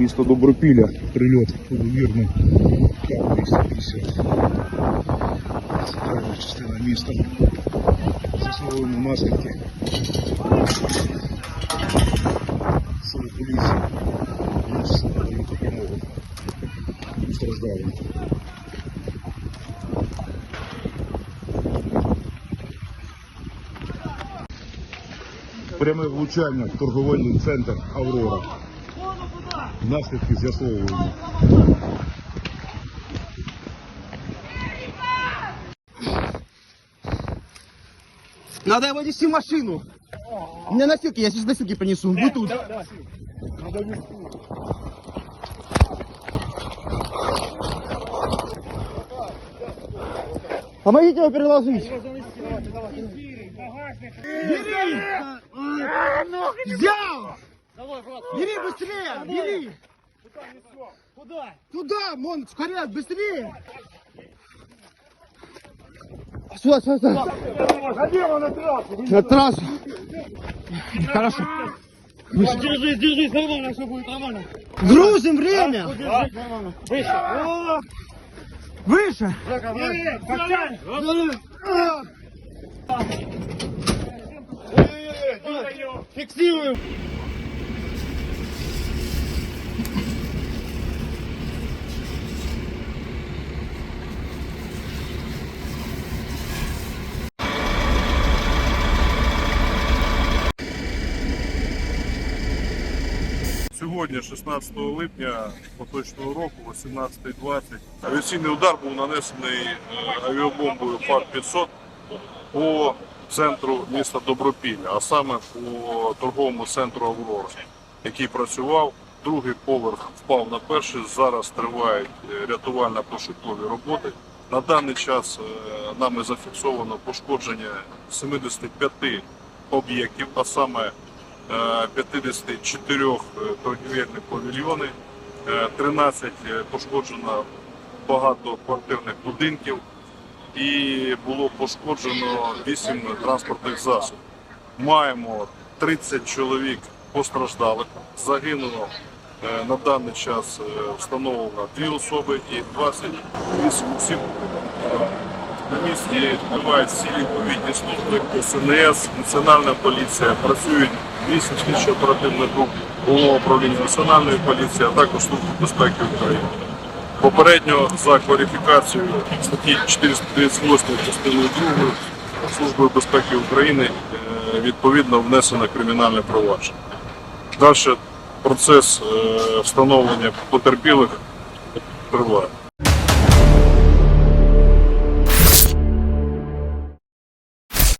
Місто Добропілля, прильот вірний. К-250. Центральна частина міста. Засновані наслідки. Сили поліції. Плюс надають допомогу. Страждалим. Пряме влучання в торговельний центр Аврора. Наслідки з'ясовуємо. Надо его нести в машину. У меня носилки, я сейчас носилки принесу. Вы тут. Помогите его переложить. Бери! Взял! Бери быстрее! Бери! Куда? Туда, вон, скорее, быстрее! Сюда, сюда, сюда. На трассу. Хорошо. Держись, держись, нормально, все будет нормально. Грузим время. Выше. Выше. Фиксируем. Сьогодні, 16 липня поточного року, 18.20, авіаційний удар був нанесений е, авіабомбою ФАР-500 по центру міста Добропілля, а саме по торговому центру Аврора, який працював. Другий поверх впав на перший. Зараз тривають е, рятувально-пошукові роботи. На даний час е, нами зафіксовано пошкодження 75 об'єктів, а саме 54 торгівельні павільйони, е, 13 пошкоджено багатоквартирних будинків. І було пошкоджено 8 транспортних засобів. Маємо 30 чоловік постраждалих, загинуло е, на даний час е, встановлено 2 особи і 28 осіб на місці тривають всі відповідні служби СНС, Національна поліція, працюють 8 слідчо оперативних груп Головного управління Національної поліції, а також Служби безпеки України. Попередньо за кваліфікацією статті 438 частиною 2 Службою безпеки України е, відповідно внесено кримінальне провадження. Далі процес е, встановлення потерпілих триває.